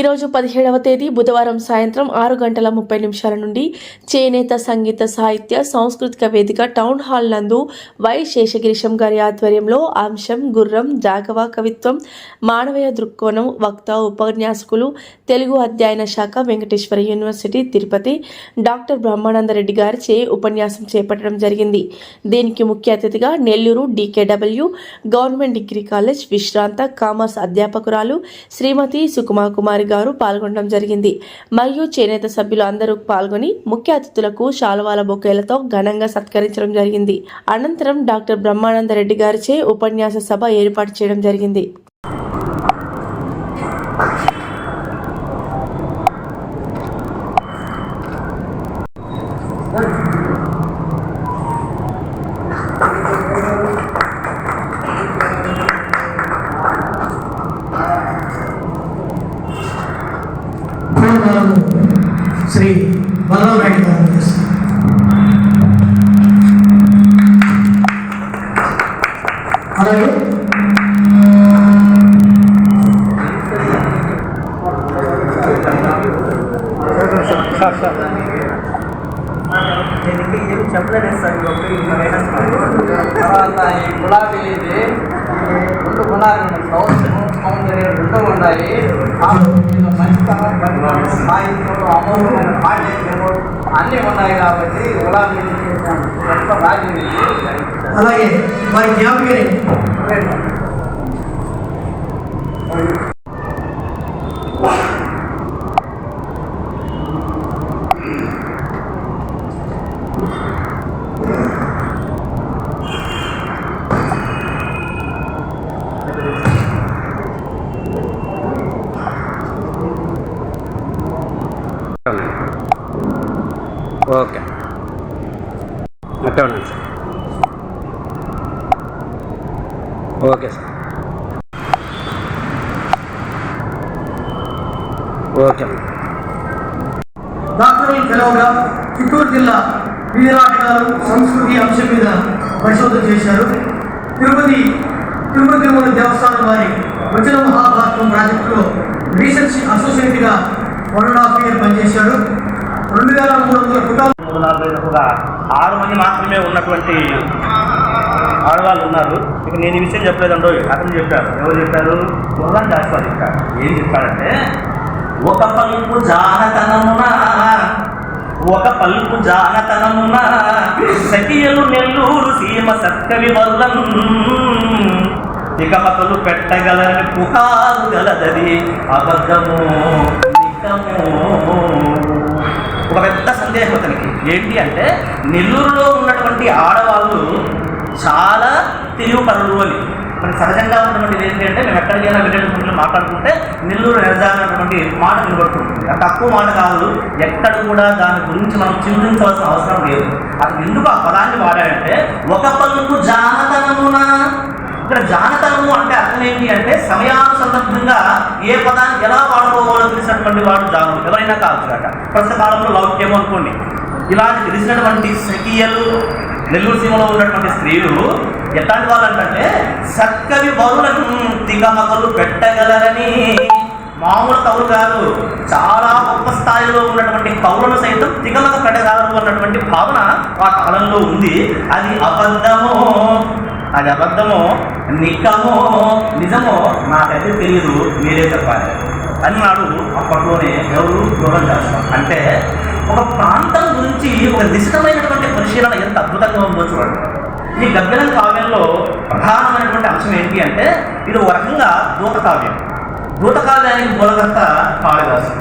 ఈరోజు పదిహేడవ తేదీ బుధవారం సాయంత్రం ఆరు గంటల ముప్పై నిమిషాల నుండి చేనేత సంగీత సాహిత్య సాంస్కృతిక వేదిక టౌన్ హాల్ నందు వై శేషగిరిశం గారి ఆధ్వర్యంలో అంశం గుర్రం జాగవ కవిత్వం మానవీయ దృక్కోణం వక్త ఉపన్యాసకులు తెలుగు అధ్యయన శాఖ వెంకటేశ్వర యూనివర్సిటీ తిరుపతి డాక్టర్ బ్రహ్మానందరెడ్డి గారిచే ఉపన్యాసం చేపట్టడం జరిగింది. దీనికి ముఖ్య అతిథిగా Nellore DKW government degree college విశ్రాంత కామర్స్ అధ్యాపకురాలు శ్రీమతి సుకుమా కుమారి గారు పాల్గొనడం జరిగింది. మరియు చేనేత సభ్యులు అందరూ పాల్గొని ముఖ్య అతిథులకు శాలువాల బొకేలతో ఘనంగా సత్కరించడం జరిగింది. అనంతరం డాక్టర్ బ్రహ్మానంద రెడ్డి గారిచే ఉపన్యాస సభ ఏర్పాటు చేయడం జరిగింది. శ్రీ వల్లభరెడ్డి గారు చేస్తారు. అలాగే చెప్పలేదు సార్ తర్వాత ఈ గులాబీ ఇది రెండు గులాబీ ఉన్నాయి. సౌందర్యం రెండు ఉన్నాయి. ఆ దీనిలో మంచితనం పరిమాణం సాహిత్యం అమూల్యమైన పాఠ్యము అన్నీ ఉన్నాయి కాబట్టి గులాబీ రాజు అలాగే వారి జ్ఞాపికని ఓకే అట్టే ఉండండి sir okay sir okay. Madam doctor ఫెలోగా Chittoor జిల్లా వివిధ నాటకాలు సంస్కృతి అంశం మీద పరిశోధన చేశారు. తిరుపతి తిరుపతి తిరుమల దేవస్థానం వారి వచన మహాభారతం ప్రాజెక్టులో రీసెర్చ్ అసోసియేట్గా వన్ అండ్ హాఫ్ ఇయర్ పనిచేశాడు రెండు వేల మూడు వందల కుటుంబాలు ఆరు మంది మాత్రమే ఉన్నటువంటి ఆడవాళ్ళు ఉన్నారు. ఇక నేను ఈ విషయం చెప్పలేదండో అతను చెప్పారు. ఎవరు చెప్పారు? గుర్రం దాచుకోవాలి ఇంకా ఏం చెప్పాడంటే ఒక పలుపు జానతనమున. ఒక పలుపు జానతనమున. సఖియలు నెల్లూరు సీమ సత్కవి వల్లం దిగమతలు పెట్టగలని పుకారు గలదది అబద్ధము నికము ఒక పెద్ద సందేహం అతనికి. ఏంటి అంటే నెల్లూరులో ఉన్నటువంటి ఆడవాళ్ళు చాలా తెలివిపరులు అని. మనకి సహజంగా ఉన్నటువంటిది ఏంటంటే మేము ఎక్కడికైనా వెళ్ళేటప్పుడు మాట్లాడుకుంటే నెల్లూరు నిర్ధారణటువంటి మాట వినబడుతుంది అది తక్కువ మాట కాదు ఎక్కడ కూడా దాని గురించి మనం చింతించవలసిన అవసరం లేదు. అది ఎందుకు ఆ పదాన్ని వాడాడంటే ఒక పలుకు జానతనమున. ఇక్కడ జానతనము అంటే అర్థం ఏంటి అంటే సమయానుసందర్భంగా ఏ పదాన్ని ఎలా వాడుకోవాలో తెలిసినటువంటి వాడు జాను ఎవరైనా కావచ్చు కాక ప్రస్తుత కాలంలో లౌక్యం అనుకోండి. ఇలాంటి తెలిసినటువంటి స్వకీయలు నెల్లూరు సీమలో ఉన్నటువంటి స్త్రీలు ఎట్లాంటి వాళ్ళంటే చక్కని వరులను తిగమగలు పెట్టగలరని మామూలు కవులు కాదు. చాలా గొప్ప స్థాయిలో ఉన్నటువంటి కవులను సైతం తిగమగ పెట్టగలరు అన్నటువంటి భావన ఆ కాలంలో ఉంది. అది అబద్ధము అది అబద్ధమో నిక్కమో నిజమో నాకైతే తెలియదు మీరే చెప్పాలి. అన్నాడు అప్పట్లోనే ఎవరు? దూరం చేస్తాం అంటే ఒక ప్రాంతం గురించి ఒక నిశితమైనటువంటి పరిశీలన ఎంత అద్భుతంగా ఉందో చూడండి. ఈ గబ్బిలం కావ్యంలో ప్రధానమైనటువంటి అంశం ఏంటి అంటే ఇది ఒక రకంగా దూత కావ్యం దూత కావ్యానికి మూలకర్త కాళిదాసు.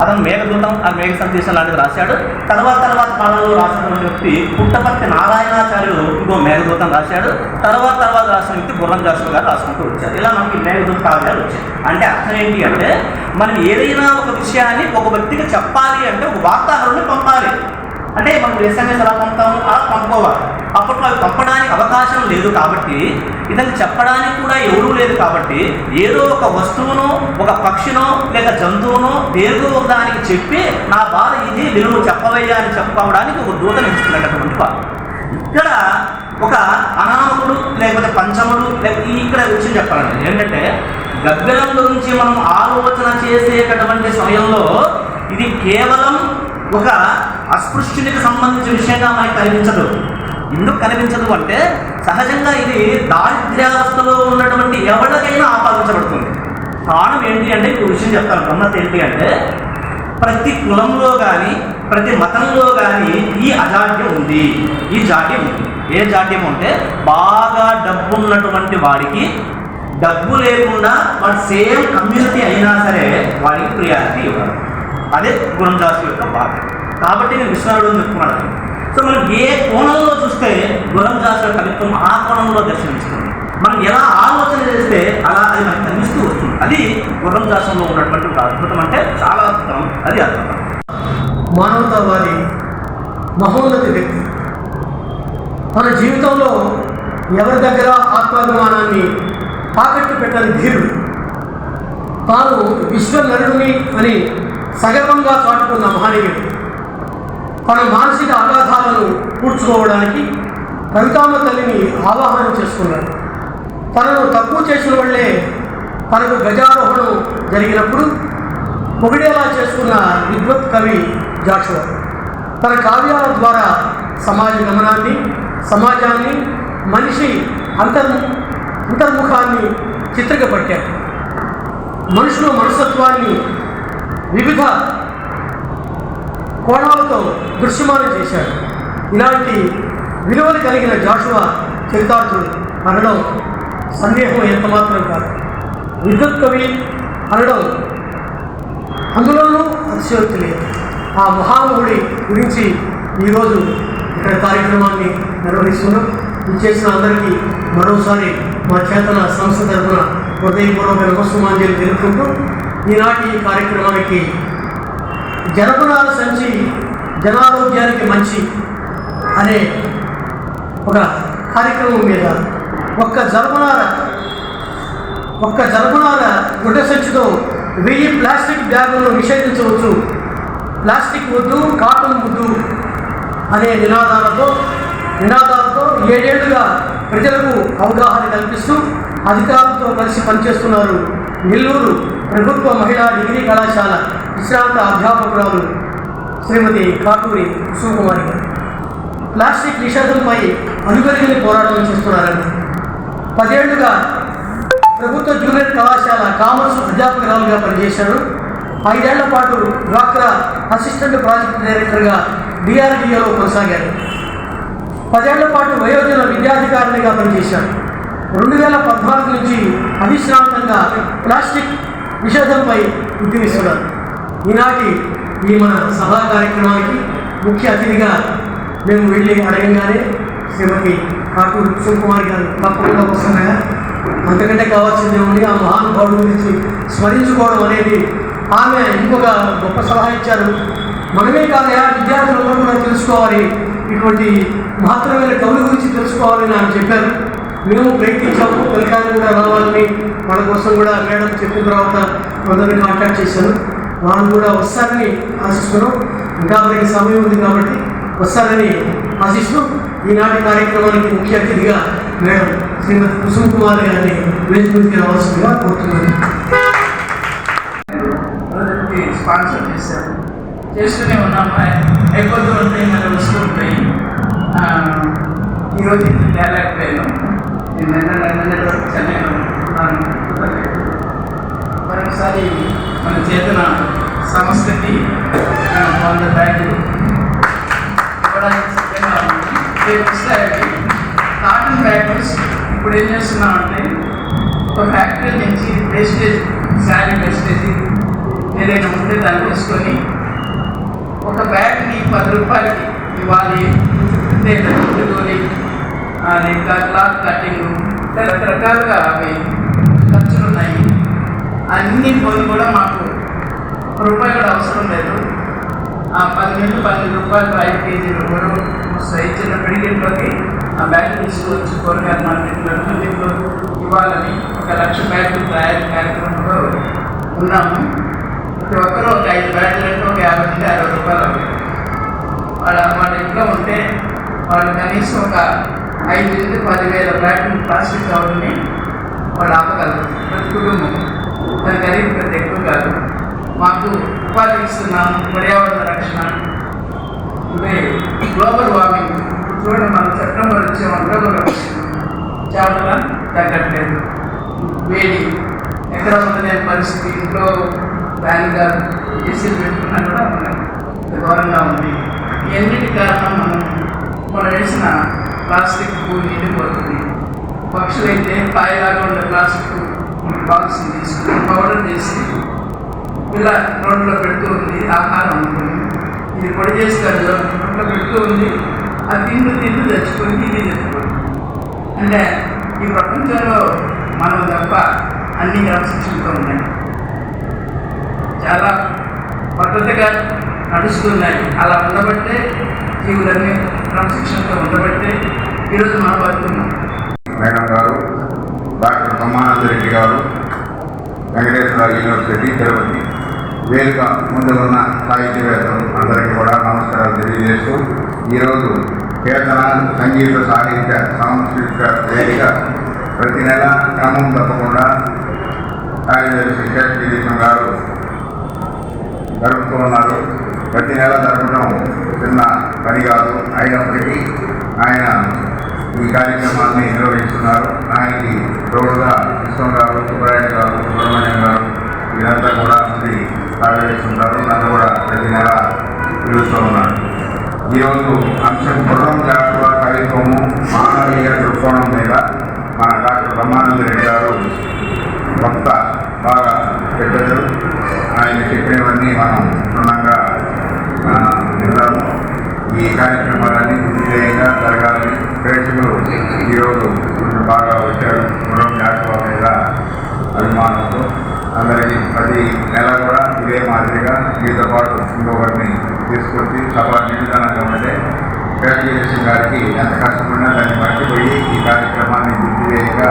అతను మేఘదూతం ఆ మేఘ సందేశం లాంటిది రాశాడు. తర్వాత తర్వాత కాలంలో రాసినటువంటి వ్యక్తి పుట్టపర్తి నారాయణాచార్యులు ఇంకో మేఘదూతం రాశాడు. తర్వాత తర్వాత రాసిన వ్యక్తి గుర్రం జాషువ గారు రాసుకుంటూ వచ్చారు. ఇలా మనకి మేఘదూత కావ్యాలు వచ్చాయి. అంటే అర్థం ఏంటి అంటే మనం ఏదైనా ఒక విషయాన్ని ఒక వ్యక్తికి చెప్పాలి అంటే ఒక వార్తాహరుని పంపాలి. అంటే మనం ఎస్ఎంఎస్ ఎలా పంపుతాము అలా పంపుకోవాలి అప్పట్లో అవి పంపడానికి అవకాశం లేదు కాబట్టి ఇతను చెప్పడానికి కూడా ఎవరూ లేదు కాబట్టి ఏదో ఒక వస్తువును ఒక పక్షినో లేక జంతువునో దేనికో దానికి చెప్పి నా బాధ ఇది విలువ చెప్పవయ్యా అని చెప్పుకోవడానికి ఒక దూతను ఇస్తున్నటువంటి వారు ఇక్కడ ఒక అనామకుడు లేకపోతే పంచముడు లేకపోతే ఇక్కడ విషయం చెప్పాలండి. ఏంటంటే గబ్బెలం గురించి మనం ఆలోచన చేసేటటువంటి సమయంలో ఇది కేవలం ఒక అస్పృశ్యునికి సంబంధించిన విషయంగా మనకి కనిపించదు. ఎందుకు కనిపించదు అంటే సహజంగా ఇది దారిద్ర్యావస్థలో ఉన్నటువంటి ఎవరికైనా ఆపాదించబడుతుంది. కారణం ఏంటి అంటే ఇప్పుడు విషయం చెప్తాను గమ్మత్ ఏంటి అంటే ప్రతి కులంలో కానీ ప్రతి మతంలో కానీ ఈ అజాడ్యం ఉంది. ఈ జాడ్యం ఉంది. ఏ జాడ్యం అంటే బాగా డబ్బు ఉన్నటువంటి వాడికి డబ్బు లేకుండా వాడు సేమ్ కమ్యూనిటీ అయినా సరే వాడికి ప్రియారిటీ ఇవ్వాలి అదే గురందాసు యొక్క బాధ. కాబట్టి నేను విశ్వనాథుడు చెప్తున్నాను. సో మనం ఏ కోణంలో చూస్తే గురందాసు యొక్క కవిత్వం ఆ కోణంలో దర్శనమిస్తుంది. మనం ఎలా ఆలోచన చేస్తే అలా అది మనకు కనిపిస్తూ వస్తుంది. అది గురందాసంలో ఉన్నటువంటి ఒక అద్భుతం అంటే చాలా అద్భుతం. అది అద్భుతం. మానవతావాది మహోన్నతి వ్యక్తి. మన జీవితంలో ఎవరి దగ్గర ఆత్మాభిమానాన్ని తాకట్టు పెట్టని ధీరుడు. తాను విశ్వనరుడిని అని సగర్వంగా చాటుకున్న మహానీయుడు. తన మానసిక అగాధాలను పూడ్చుకోవడానికి కవితామ తల్లిని ఆవాహనం చేసుకున్నాడు. తనను తక్కువ చేసిన వాళ్ళే తనకు గజారోహణం జరిగినప్పుడు పొగిడేలా చేసుకున్న విద్వత్ కవి జాషువా తన కావ్యాల ద్వారా సమాజ గమనాన్ని సమాజాన్ని మనిషి అంతర్ అంతర్ముఖాన్ని చిత్రకపట్టారు మనుషుల మనస్తత్వాన్ని వివిధ కోణాలతో దృశ్యమానం చేశాడు ఇలాంటి విలువలు కలిగిన జాషువా చరితార్థుడు అనడం సందేహం ఎంతమాత్రం కాదు. విద్యుత్ కవి అనడం అందులోనూ అతిశయోక్తి లేదు. ఆ మహానుభుడి గురించి ఈరోజు ఇక్కడ కార్యక్రమాన్ని నిర్వహిస్తున్నాం. ఇచ్చేసిన అందరికీ మరోసారి మా చేతన సంస్థ తరఫున హృదయపూర్వక నమస్సుమాంజలి తెలుపుకుంటూ ఈనాటి ఈ కార్యక్రమానికి జనపనాల సంచి జనారోగ్యానికి మంచి అనే ఒక కార్యక్రమం మీద ఒక్క జనపనార ఒక్క జనపనార గుడ్డ సంచితో వెయ్యి ప్లాస్టిక్ బ్యాగులను నిషేధించవచ్చు. ప్లాస్టిక్ వద్దు కాటన్ వద్దు అనే నినాదాలతో నినాదాలతో ఏడేళ్ళుగా ప్రజలకు అవగాహన కల్పిస్తూ అధికారులతో కలిసి పనిచేస్తున్నారు నెల్లూరు ప్రభుత్వ మహిళా డిగ్రీ కళాశాల విశ్రాంత అధ్యాపకురాలు శ్రీమతి కాటూరి కుసుమకుమారి గారు ప్లాస్టిక్ నిషేధంపై అనుగరిగిన పోరాటం చేస్తున్నారండి పదేళ్ళుగా ప్రభుత్వ జూనియర్ కళాశాల కామర్స్ అధ్యాపకురాలుగా పనిచేశారు. ఐదేళ్ళ పాటు డ్వాక్రా అసిస్టెంట్ ప్రాజెక్ట్ డైరెక్టర్గా డిఆర్డిఓలో కొనసాగారు. పదేళ్ళ పాటు వయోజన విద్యాధికారినిగా పనిచేశారు రెండు వేల పద్నాలుగు నుంచి అవిశ్రాంతంగా ప్లాస్టిక్ నిషేధంపై ఉద్యమిస్తున్నారు ఈనాటి ఈ మన సభా కార్యక్రమానికి ముఖ్య అతిథిగా మేము వెళ్ళి అడగంగానే శ్రీమతి కాటూరు కుమార్ గారు తప్పకుండా వస్తున్నాయా? అంతకంటే కావాల్సింది ఉంది ఆ మహానుభావుడు గురించి స్మరించుకోవడం అనేది ఆమె ఇంకొక గొప్ప సలహా ఇచ్చారు. మనమే కాదయా విద్యార్థులందరూ కూడా తెలుసుకోవాలి. ఇటువంటి మహత్తరమైన కవుల గురించి తెలుసుకోవాలని ఆమె చెప్పారు. మేము ప్రయత్నించాము ఫలితాన్ని కూడా రావాలని వాళ్ళ కోసం కూడా మేడం చెప్పిన తర్వాత అందరిని కాంటాక్ట్ చేశాను వాళ్ళు కూడా వస్తారని ఆశిస్తున్నాం. ఇంకా మనకి సమయం ఉంది కాబట్టి వస్తారని ఆశిస్తూ ఈనాటి కార్యక్రమానికి ముఖ్య అతిథిగా మేడం శ్రీమతి కుసుమ్ కుమార్ గారిని వేదిక రావాల్సిందిగా కోరుతున్నాను. స్పాన్సర్ చేశారు. చేస్తూనే ఉన్నాము అయిపోతూ ఉంటాయి మళ్ళీ వస్తూ ఉంటాయి. ఈరోజు ఇది తేలేకపోయాను నేను నిన్నటి వరకు చెన్నైలో ఉన్నాను మరొకసారి మన చేతన సంస్కృతి వంద బ్యాగులు ఇవ్వడానికి సిద్ధంగా రేపు వస్తాయి కాటన్ బ్యాగ్స్ ఇప్పుడు ఏం చేస్తున్నామంటే ఒక ఫ్యాక్టరీ నుంచి వేస్టేజ్ శారీ వేస్టేజ్ ఏదైనా ఉంటే దాన్ని తీసుకొని ఒక బ్యాగ్ని పది రూపాయలకి ఇవ్వాలి. అంటే తోలి ఇంకా క్లాత్ కటింగ్ రకరకాలుగా అవి ఖర్చులు ఉన్నాయి అన్ని పోయి కూడా మాకు ఒక రూపాయి కూడా అవసరం లేదు. ఆ పదిహేను పన్నెండు రూపాయలు ఐదు కేజీలు కూడా వస్తాయి. చిన్న ఆ బ్యాగ్ తీసుకొచ్చి కూరగాయల మార్కెట్లో దీంట్లో ఇవ్వాలని ఒక లక్ష బ్యాగులు తయారీ కార్యక్రమంలో ఉన్నాము. ప్రతి ఒక్కరూ ఒక ఐదు బ్యాగులు అంటే ఒక యాభై నుండి అరవై రూపాయలు అవుతాయి వాళ్ళ వాళ్ళ ఇంట్లో ఉంటే వాళ్ళు కనీసం ఒక ఐదు నుంచి పదివేల ప్లాట్లు ప్లాస్టిక్ కవర్ని వాళ్ళు ఆపగలరు. ప్రతి కుటుంబం. దాని ఖరీదు పెద్ద ఎక్కువ కాదు. మాకు ఉపాధి ఇస్తున్నాం పర్యావరణ రక్షణ. అంటే గ్లోబల్ వార్మింగ్ చూడండి మనం సెప్టెంబర్ వచ్చే గ్లోబల్ చాలా తగ్గట్లేదు. వేడి. ఎక్కడ ఉండలేని పరిస్థితి? ఇంట్లో ఫ్యాన్గా ఏసీలు పెట్టుకున్నా కూడా ఉన్నాయి ఘోరంగా ఉంది. ఎన్నిటి కారణం మనం మనం వేసిన ప్లాస్టిక్ నిండిపోతుంది పక్షులైతే పాయలాగా ఉండే ప్లాస్టిక్ బాక్స్ తీసుకుని పౌడర్ చేసి ఇలా రోడ్లో పెడుతూ ఉంది ఆహారం అనుకుని ఇది పొడి చేస్తారు రోడ్లో పెడుతూ ఉంది. అది తింటూ తింటూ తెచ్చుకొని ఇది తెచ్చుకోండి. అంటే ఈ ప్రపంచంలో మనం తప్ప అన్ని క్రమశిక్షణతో ఉన్నాయి. చాలా పద్ధతిగా నడుస్తున్నాయి. అలా ఉండబట్టే జీవులన్నీ క్రమశిక్షణతో ఉండబట్టే ఈరోజు మనం బతుకున్నాం madam garu doctor Brahmananda Reddy garu Venkateswara university Tirupati. వేదిక ముందు ఉన్న సాహిత్యవేత్తలు అందరికీ కూడా నమస్కారాలు తెలియజేస్తూ ఈరోజు కేతన సంగీత సాహిత్య సాంస్కృతిక వేదిక ప్రతి నెల క్రమం తప్పకుండా కార్యదర్శి శేషగిరీశం గారు జరుపుతూ ఉన్నారు ప్రతి నెల జరపడం చిన్న పని కాదు. అయినప్పటికీ ఆయన ఈ కార్యక్రమాన్ని నిర్వహిస్తున్నారు. ఆయనకి తోడుగా విశ్వం గారు సుబ్రాయణ గారు సుబ్రహ్మణ్యం గారు వీరంతా కూడా ఉండి సహకరిస్తుంటారు నన్ను కూడా ప్రతి నెల పిలుస్తూ ఉన్నారు. ఈరోజు అంశం పురం జాషువా కార్యక్రమం మానవీయ దృక్కోణం మీద మన డాక్టర్ బ్రహ్మానంద రెడ్డి గారు కొంత బాగా చెప్పారు. ఆయన చెప్పినవన్నీ మనం క్షుణ్ణంగా ఆ, విన్నాము ఈ కార్యక్రమాలన్నీ విజయంగా జరగాలని ప్రేక్షకులు ఈరోజు కొంచెం బాగా వచ్చారు గుణం జాషువా మీద అభిమానంతో అందరికీ ప్రతి నెల కూడా ఇదే మాదిరిగా మీతో పాటు ఇంకొకరిని తీసుకొచ్చి సభ నిలుదనంగా ఉంటే పేదగిరి గారికి ఎంత కష్టపడినా దాన్ని మర్చిపోయి ఈ కార్యక్రమాన్ని దిగ్విజయంగా